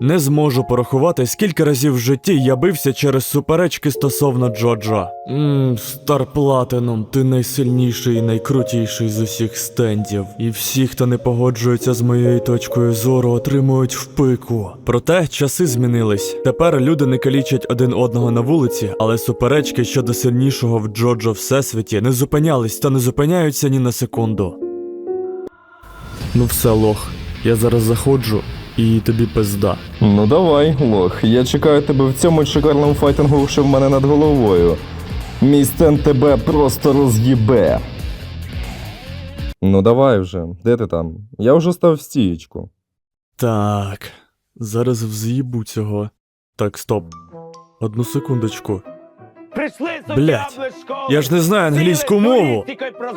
Не зможу порахувати, скільки разів в житті я бився через суперечки стосовно Джоджо. Стар Платинум, ти найсильніший і найкрутіший з усіх стендів. І всі, хто не погоджується з моєю точкою зору, отримують в пику. Проте часи змінились. Тепер люди не калічать один одного на вулиці, але суперечки щодо сильнішого в Джоджо всесвіті не зупинялись та не зупиняються ні на секунду. Ну все, лох, я зараз заходжу і тобі пизда. Ну давай, лох, я чекаю тебе в цьому шикарному файтингу, що в мене над головою. Мій стенд тебе просто роз'їбе. Ну давай вже, де ти там? Я вже став в стієчку. Так, зараз вз'їбу цього. Так, стоп. Одну секундочку. Блядь, Я ж не знаю англійську мову.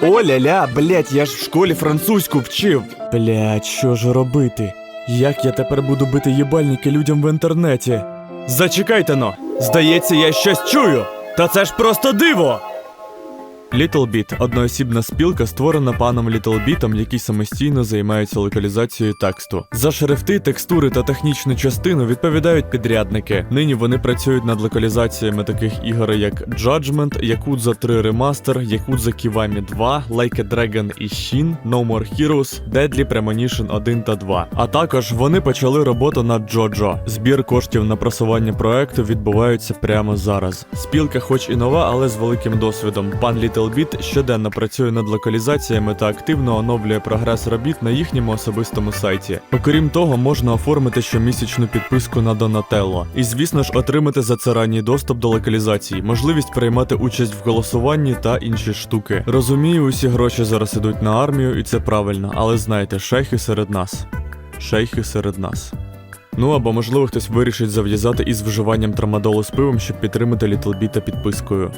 Оля-ля, блять, я ж в школі французьку вчив. Блять, що ж робити? Як я тепер буду бити їбальники людям в інтернеті? Зачекайте но! Здається, я щось чую! Та це ж просто диво! LittleBit – одноосібна спілка, створена паном LittleBitом, який самостійно займається локалізацією тексту. За шрифти, текстури та технічну частину відповідають підрядники. Нині вони працюють над локалізаціями таких ігор, як Judgment, Yakuza 3 Remaster, Yakuza Kiwami 2, Like a Dragon і Shin, No More Heroes, Deadly Premonition 1 та 2. А також вони почали роботу над Джоджо. Збір коштів на просування проекту відбуваються прямо зараз. Спілка, хоч і нова, але з великим досвідом. Пан LittleBit щоденно працює над локалізаціями та активно оновлює прогрес робіт на їхньому особистому сайті. Окрім того, можна оформити щомісячну підписку на Donatello. І звісно ж, отримати за це ранній доступ до локалізації, можливість приймати участь в голосуванні та інші штуки. Розумію, усі гроші зараз ідуть на армію, і це правильно, але знайте, шейхи серед нас. Шейхи серед нас. Ну або можливо хтось вирішить зав'язати із вживанням трамадолу з пивом, щоб підтримати Літлбіта підпискою.